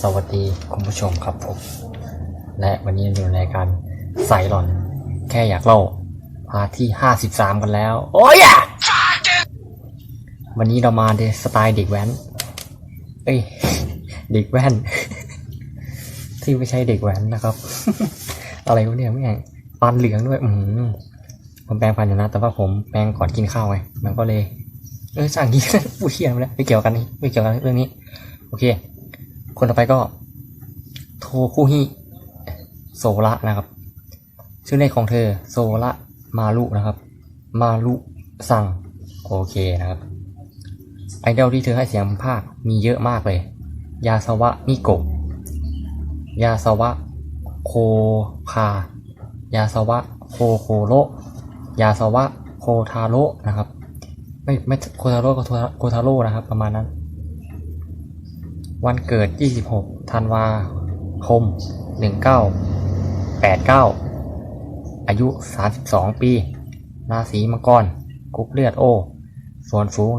สวัสดีคุณผู้ชมครับผม และวันนี้อยู่ในการใส่หลอน แค่อยากเล่าพาที่ห้าสิบสามกันแล้ว โอ้ยวันนี้เรามาในสไตล์เด็กแว้น เอ้ย เด็กแว้น ที่ไม่ใช่เด็กแว้นนะครับ อะไรวะเนี่ยไม่ไงฟันเหลืองด้วย อืผมแปลงฟันอยู่นะ แต่ว่าผมแปลงก่อนกินข้าวไง มันก็เลย เออสั่งกินผู้เชี่ยมาแล้วไม่เกี่ยวกันนี่ไม่เกี่ยวกันเรื่องนี้ โอเค คนต่อไปก็ โทคุฮิโซระนะครับ ชื่อเล่นของเธอ โซระมารุนะครับ มารุสั่งโอเคนะครับ ไอดอลที่เธอให้เสียงภาคมีเยอะมากเลย ยาสวะมิโกะยาสวะโคคายาสวะโคโคโรยาสวะโคทาโร่นะครับ ไม่ไม่โคทาโร่ก็โคทาโร่นะครับ ประมาณนั้น วันเกิด 26ธันวาคม 1989 อายุ 32 ปี ราศีมังกรกรุ๊ปเลือดโอ ส่วนสูง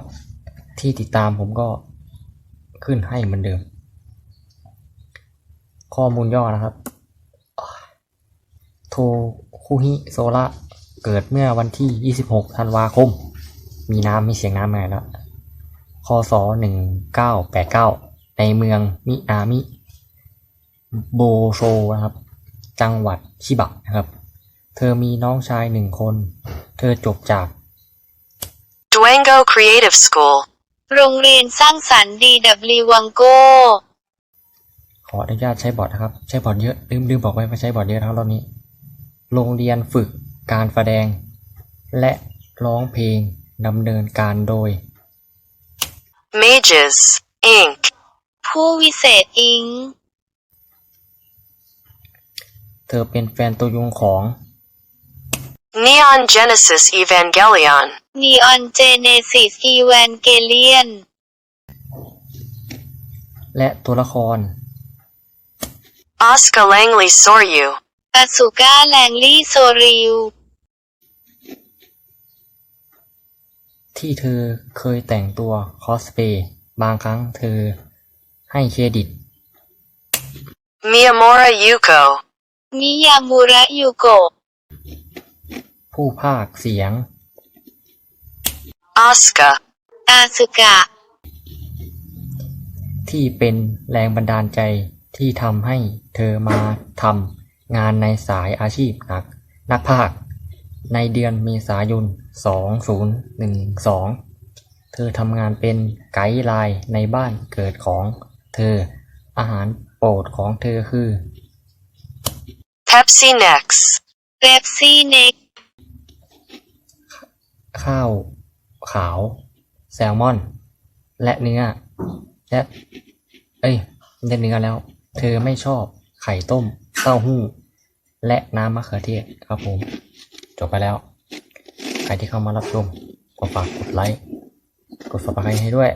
159 ที่ติดตามผมก็ขึ้นให้เหมือนเดิม ข้อมูลย่อนะครับ โทคุฮิโซระเกิดเมื่อวันที่ 26 ธันวาคม มีน้ำมีเสียงน้ำมาแล้วคศ1989ในเมืองมิอามิ โบโชนะครับ จังหวัดชิบะนะครับ เธอมีน้องชายหนึ่งคน เธอจบจาก Duango Creative School. โรงเรียนสร้างสรรค์ DW วังโก้ขออนุญาตใช้บอร์ดนะครับ ใช้บอร์ดเยอะลืมลืมบอกไปว่าใช้บอร์ดเยอะนะครับรอบนี้ โรงเรียนฝึกการแสดง และร้องเพลง ดำเนินการโดย Mages, Inc. ผู้วิเศษอิง เธอเป็นแฟนตัวยงของ Neon Genesis Evangelion. นีออนเจเนซิสอีแวนเกเลียนและตัวละคร Asuka Langley Soryu. อสุก้าแลงลี่โซริว ที่เธอเคยแต่งตัวคอสเพย์บางครั้งเธอให้เครดิต Miyamura Yuko. มิยามูระยูโกะผู้ภาคเสียง Asuka. อาสึกะ ที่เป็นแรงบันดาลใจที่ทำให้เธอมาทำงานในสายอาชีพนัก นักภาค ในเดือนเมษายน 2012 เธอทำงานเป็นไกด์ไลน์ในบ้านเกิดของเธอ อาหารโปรดของเธอคือ Pepsi Next. เ e ปซี่เน็กข้าว ขาว แซลมอน และเนื้อ และ เอ้ยไม่ใช่เนื้อแล้ว เธอไม่ชอบไข่ต้ม เต้าหู้ และน้ำมะเขือเทศครับผม จบไปแล้ว ใครที่เข้ามารับชมก็ฝากกดไลค์ กด subscribe ให้ด้วย